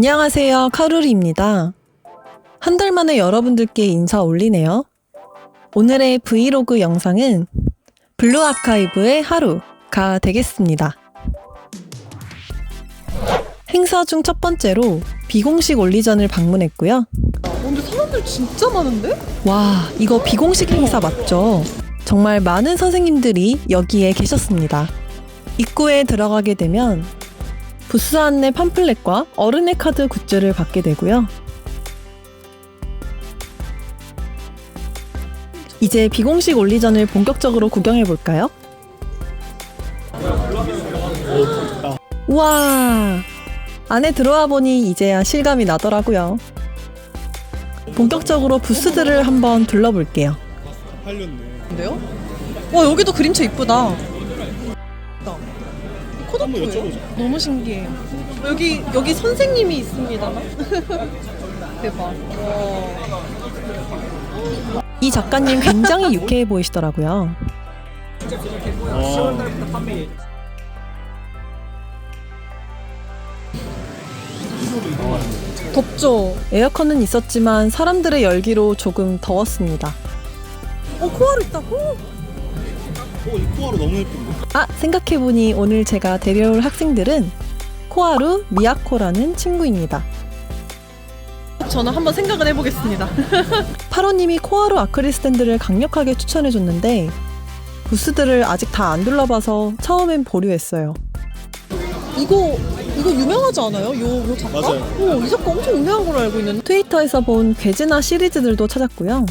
안녕하세요. 카루리입니다. 한 달 만에 여러분들께 인사 올리네요. 오늘의 브이로그 영상은 블루 아카이브의 하루가 되겠습니다. 행사 중 첫 번째로 비공식 올리전을 방문했고요. 근데 사람들 진짜 많은데? 와, 이거 비공식 행사 맞죠? 정말 많은 선생님들이 여기에 계셨습니다. 입구에 들어가게 되면 부스 안내 팜플렛과 어른의 카드 굿즈를 받게 되고요. 이제 비공식 올리전을 본격적으로 구경해 볼까요? 우와! 안에 들어와 보니 이제야 실감이 나더라고요. 본격적으로 부스들을 한번 둘러볼게요. 팔렸네. 근데요? 와 여기도 그림체 이쁘다. 한번 코덕프예요? 여쭤보자. 너무 신기해요. 여기 여기 선생님이 있습니다. 대박. 와. 이 작가님 굉장히 유쾌해 보이시더라고요. 어, 덥죠? 에어컨은 있었지만 사람들의 열기로 조금 더웠습니다. 어 코아루 있다고? 어, 이 코아로 너무 예쁜데? 아, 생각해보니 오늘 제가 데려올 학생들은 코하루 미야코라는 친구입니다. 저는 한번 생각을 해보겠습니다. 파로님이 코하루 아크릴 스탠드를 강력하게 추천해줬는데 부스들을 아직 다 안 둘러봐서 처음엔 보류했어요. 이거 이거 유명하지 않아요? 요, 요 작가? 맞아요. 어, 이 작가 엄청 유명한 걸로 알고 있는데. 트위터에서 본 괴즈나 시리즈들도 찾았고요.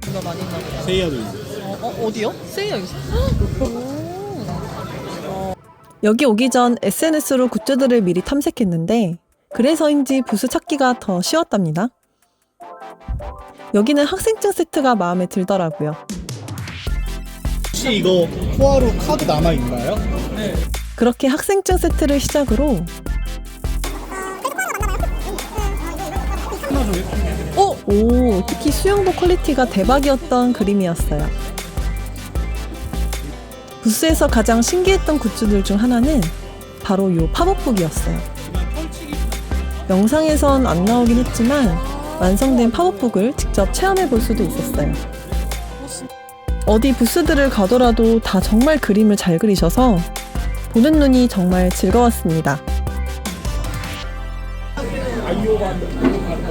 누가 많이 보다. 세이야도. 어, 어 어디요? 세이야 있어. 여기 오기 전 SNS로 굿즈들을 미리 탐색했는데 그래서인지 부스 찾기가 더 쉬웠답니다. 여기는 학생증 세트가 마음에 들더라고요. 혹시 이거 코아로 카드 남아 있나요? 그렇게 학생증 세트를 시작으로? 어? 오, 특히 수영복 퀄리티가 대박이었던 그림이었어요. 부스에서 가장 신기했던 굿즈들 중 하나는 바로 요 팝업북이었어요. 영상에선 안 나오긴 했지만 완성된 팝업북을 직접 체험해 볼 수도 있었어요. 어디 부스들을 가더라도 다 정말 그림을 잘 그리셔서 보는 눈이 정말 즐거웠습니다.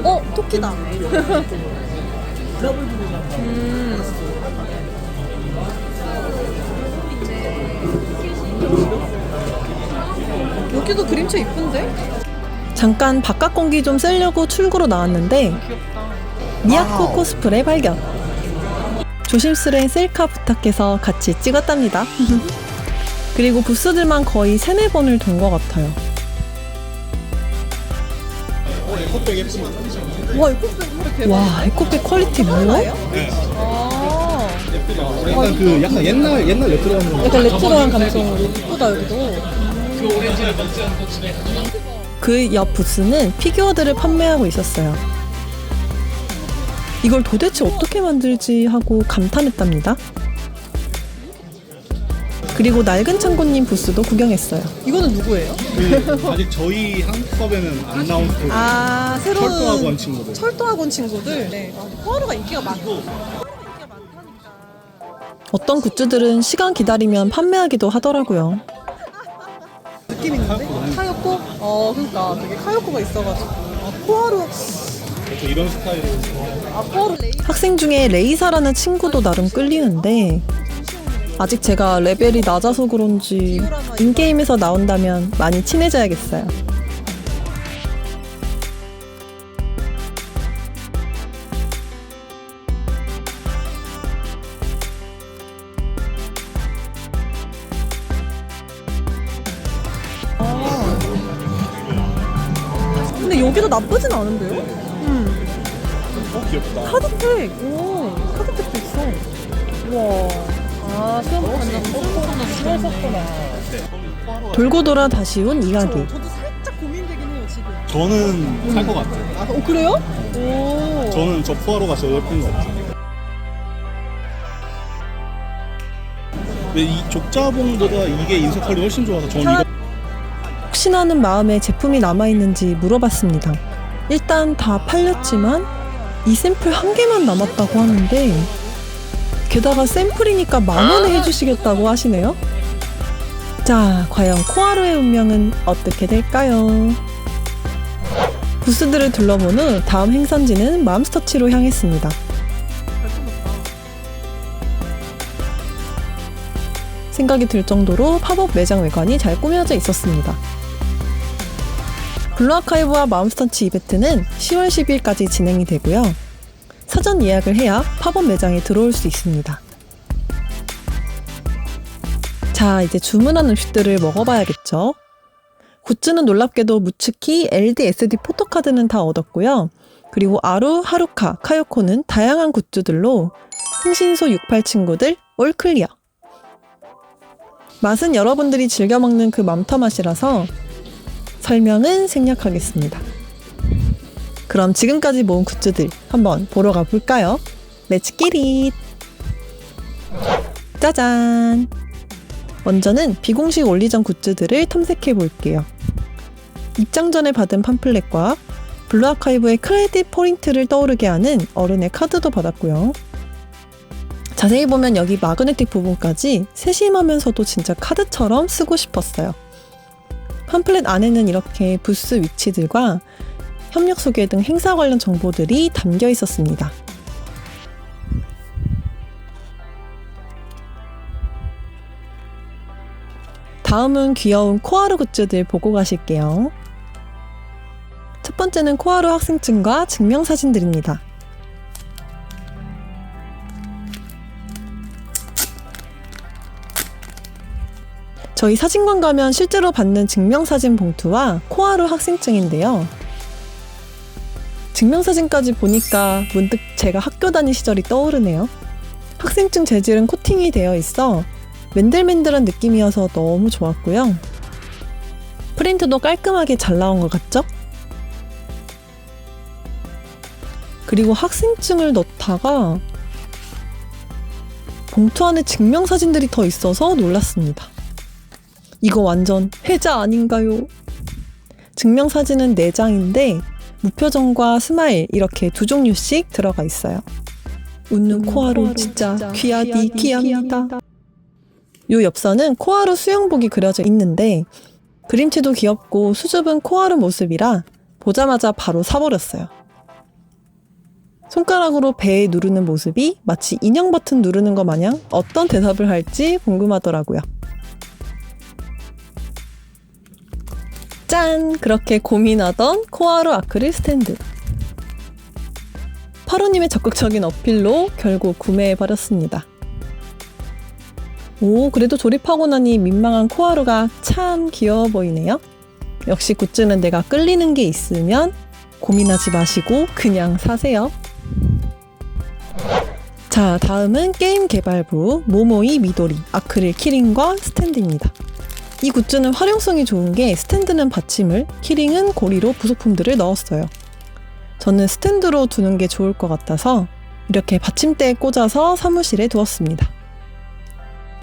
어 토끼다. 음. 여기도 그림체 이쁜데? 잠깐 바깥 공기 좀 쐬려고 출구로 나왔는데. 미야코 코스프레 발견. 조심스레 셀카 부탁해서 같이 찍었답니다. 그리고 부스들만 거의 세네 번을 돈 것 같아요. 어, 에코백 예쁘네. 와 이거 이렇게 와, 에코백 퀄리티 뭐야? 네. 아 예쁘다. 약간 그, 약간 옛날, 옛날 레트로 하는 약간 레트로한 감성으로 이쁘다 여기도. 그 옆 부스는 피규어들을 판매하고 있었어요. 이걸 도대체 어떻게 만들지 하고 감탄했답니다. 그리고 낡은 창고님 부스도 구경했어요. 이거는 누구예요? 그, 아직 저희 한국법에는 안 나온 스토리. 아 새로운 철도학원 친구들. 철도학원 친구들. 네. 아, 포화로가 인기가 많고. 어떤 굿즈들은 시간 기다리면 판매하기도 하더라고요. 느낌 있는데? 카요코? 어, 그러니까 되게 카요코가 있어가지고. 아, 포화로. 그래서 이런 스타일을. 아, 포화로 레이. 학생 중에 레이사라는 친구도 나름 끌리는데 아직 제가 레벨이 낮아서 그런지 인게임에서 나온다면 많이 친해져야겠어요. 않은데요? 음. 어, 귀엽다. 카드팩. 오, 카드팩도 있어. 우와. 아, 수영 관장 거꾸로는 수영했구나. 돌고 돌아 다시 온 이가기. 저도 살짝 고민되긴 해요, 지금. 저는 살 것 같아요. 아, 어, 그래요? 오. 저는 저 코아로가 제일 예쁜 것 같아요. 근데 이 족자봉보다 이게 인쇄 컬이 훨씬 좋아서 저는 이거 불신하는 마음에 제품이 남아있는지 물어봤습니다. 일단 다 팔렸지만 이 샘플 한 개만 남았다고 하는데 게다가 샘플이니까 만 원에 해주시겠다고 하시네요. 자, 과연 코하루의 운명은 어떻게 될까요? 부스들을 둘러본 후 다음 행선지는 맘스터치로 향했습니다. 생각이 들 정도로 팝업 매장 외관이 잘 꾸며져 있었습니다. 블루아카이브와 마음스터치 이벤트는 10월 10일까지 진행이 되고요. 사전 예약을 해야 팝업 매장에 들어올 수 있습니다. 자, 이제 주문한 음식들을 먹어봐야겠죠. 굿즈는 놀랍게도 무츠키, LD, SD 포토카드는 다 얻었고요. 그리고 아루, 하루카, 카요코는 다양한 굿즈들로 흥신소 68 친구들 올 클리어. 맛은 여러분들이 즐겨 먹는 그 맘터 맛이라서 설명은 생략하겠습니다. 그럼 지금까지 모은 굿즈들 한번 보러 가볼까요? 기릿! 짜잔! 먼저는 비공식 올리전 굿즈들을 탐색해 볼게요. 입장 전에 받은 팜플렛과 블루아카이브의 크레딧 포인트를 떠오르게 하는 어른의 카드도 받았고요. 자세히 보면 여기 마그네틱 부분까지 세심하면서도 진짜 카드처럼 쓰고 싶었어요. 팜플렛 안에는 이렇게 부스 위치들과 협력 소개 등 행사 관련 정보들이 담겨 있었습니다. 다음은 귀여운 코하루 굿즈들 보고 가실게요. 첫 번째는 코하루 학생증과 증명사진들입니다. 저희 사진관 가면 실제로 받는 증명사진 봉투와 코하루 학생증인데요. 증명사진까지 보니까 문득 제가 학교 다닐 시절이 떠오르네요. 학생증 재질은 코팅이 되어 있어 맨들맨들한 느낌이어서 너무 좋았고요. 프린트도 깔끔하게 잘 나온 것 같죠? 그리고 학생증을 넣다가 봉투 안에 증명사진들이 더 있어서 놀랐습니다. 이거 완전 해자 아닌가요? 증명사진은 4장인데 무표정과 스마일 이렇게 두 종류씩 들어가 있어요. 웃는 코하루 진짜 귀하디 귀합니다. 요 엽서는 코하루 수영복이 그려져 있는데 그림체도 귀엽고 수줍은 코하루 모습이라 보자마자 바로 사버렸어요. 손가락으로 배에 누르는 모습이 마치 인형 버튼 누르는 것 마냥 어떤 대답을 할지 궁금하더라고요. 짠! 그렇게 고민하던 코하루 아크릴 스탠드. 파로님의 적극적인 어필로 결국 구매해버렸습니다. 오, 그래도 조립하고 나니 민망한 코하루가 참 귀여워 보이네요. 역시 굿즈는 내가 끌리는 게 있으면 고민하지 마시고 그냥 사세요. 자, 다음은 게임 개발부 모모이 미도리 아크릴 키링과 스탠드입니다. 이 굿즈는 활용성이 좋은 게 스탠드는 받침을, 키링은 고리로 부속품들을 넣었어요. 저는 스탠드로 두는 게 좋을 것 같아서 이렇게 받침대에 꽂아서 사무실에 두었습니다.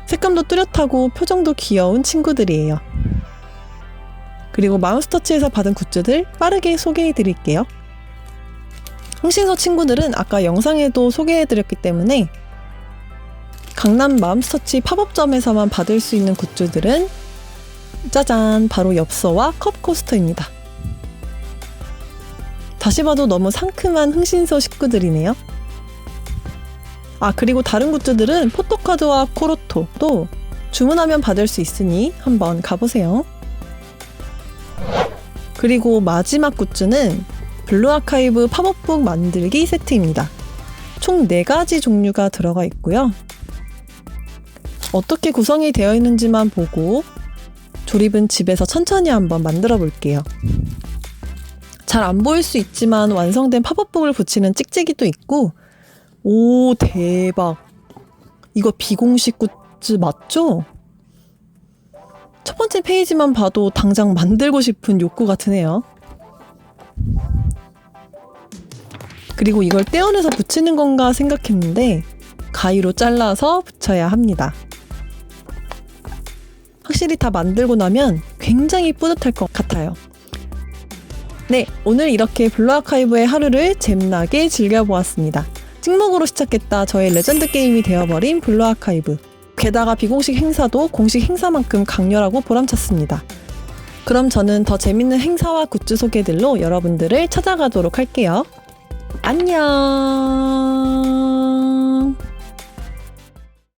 색감도 뚜렷하고 표정도 귀여운 친구들이에요. 그리고 마음스터치에서 받은 굿즈들 빠르게 소개해 드릴게요. 흥신소 친구들은 아까 영상에도 소개해 드렸기 때문에 강남 마음스터치 팝업점에서만 받을 수 있는 굿즈들은 짜잔 바로 엽서와 컵 코스터입니다. 다시 봐도 너무 상큼한 흥신소 식구들이네요. 아 그리고 다른 굿즈들은 포토카드와 코로토도 주문하면 받을 수 있으니 한번 가보세요. 그리고 마지막 굿즈는 블루아카이브 팝업북 만들기 세트입니다. 총 4가지 종류가 들어가 있고요. 어떻게 구성이 되어 있는지만 보고 조립은 집에서 천천히 한번 만들어 볼게요. 잘 안 보일 수 있지만 완성된 팝업북을 붙이는 찍찍이도 있고 오 대박 이거 비공식 굿즈 맞죠? 첫 번째 페이지만 봐도 당장 만들고 싶은 욕구가 드네요. 그리고 이걸 떼어내서 붙이는 건가 생각했는데 가위로 잘라서 붙여야 합니다. 확실히 다 만들고 나면 굉장히 뿌듯할 것 같아요. 네, 오늘 이렇게 블루 아카이브의 하루를 잼나게 즐겨보았습니다. 찍먹으로 시작했다 저의 레전드 게임이 되어버린 블루 아카이브. 게다가 비공식 행사도 공식 행사만큼 강렬하고 보람찼습니다. 그럼 저는 더 재밌는 행사와 굿즈 소개들로 여러분들을 찾아가도록 할게요. 안녕!